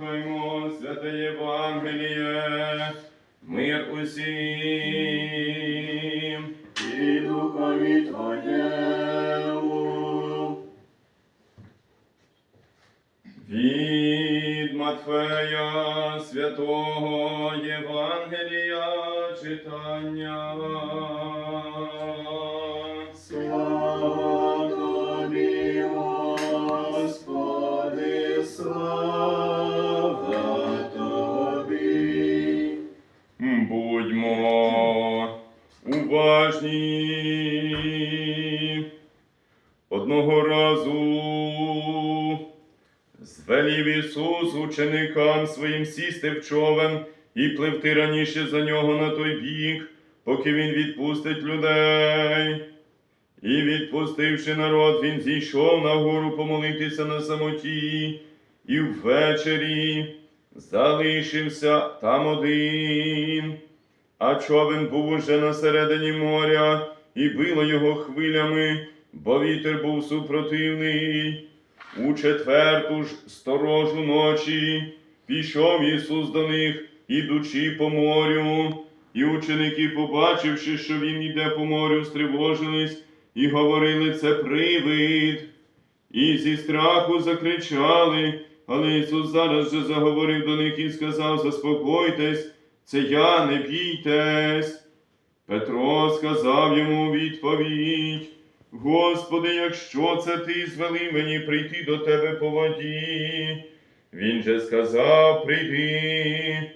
Слухаймо святе Євангеліє, мир усім. і духові Твоєму. Від Матфея святого Євангелія читання. Уважні. Одного разу звелів Ісус ученикам своїм сісти в човен і пливти раніше за нього на той бік, поки Він відпустить людей. І, відпустивши народ, він зійшов на гору помолитися на самоті, і ввечері залишився там один. А човен був уже на середині моря, і било його хвилями, бо вітер був супротивний. У четверту ж сторожу ночі пішов Ісус до них, ідучи по морю, і ученики, побачивши, що Він іде по морю, стривожились і говорили це привид. І зі страху закричали, але Ісус зараз же заговорив до них і сказав: Заспокойтесь, це я, не бійтесь. Петро сказав йому відповідь: Господи, якщо це ти звели мені прийти до тебе по воді. Він же сказав: Прийди.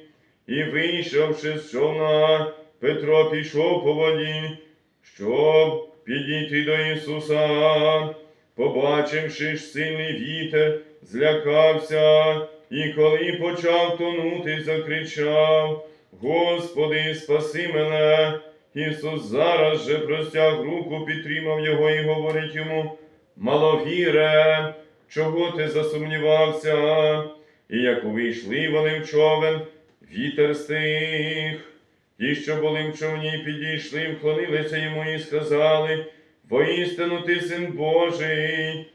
І вийшовши з човна, Петро пішов по воді, щоб підійти до Ісуса. Побачивши ж сильний вітер, злякався, і коли почав тонути, закричав: Господи, спаси мене! Ісус зараз же простяг руку, підтримав його і говорить йому: Маловіре, чого ти засумнівався? І як увійшли вони в човен, вітер стих. Ті, що були в човні, підійшли, вклонилися йому і сказали: Воістину ти син Божий.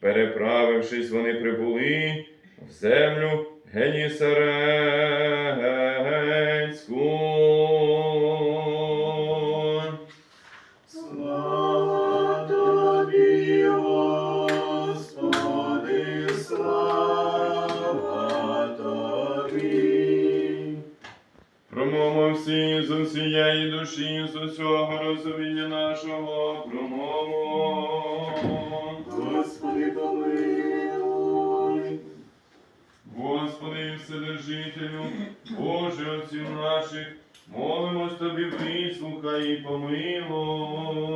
Переправившись, вони прибули в землю Генісарецьку. Промовимо всі з усієї душі, з усього розуміння нашого промову. Господи, помилуй. Господи, Вседержителю, Боже отців наших, молимось Тобі, вислухай і помилуй.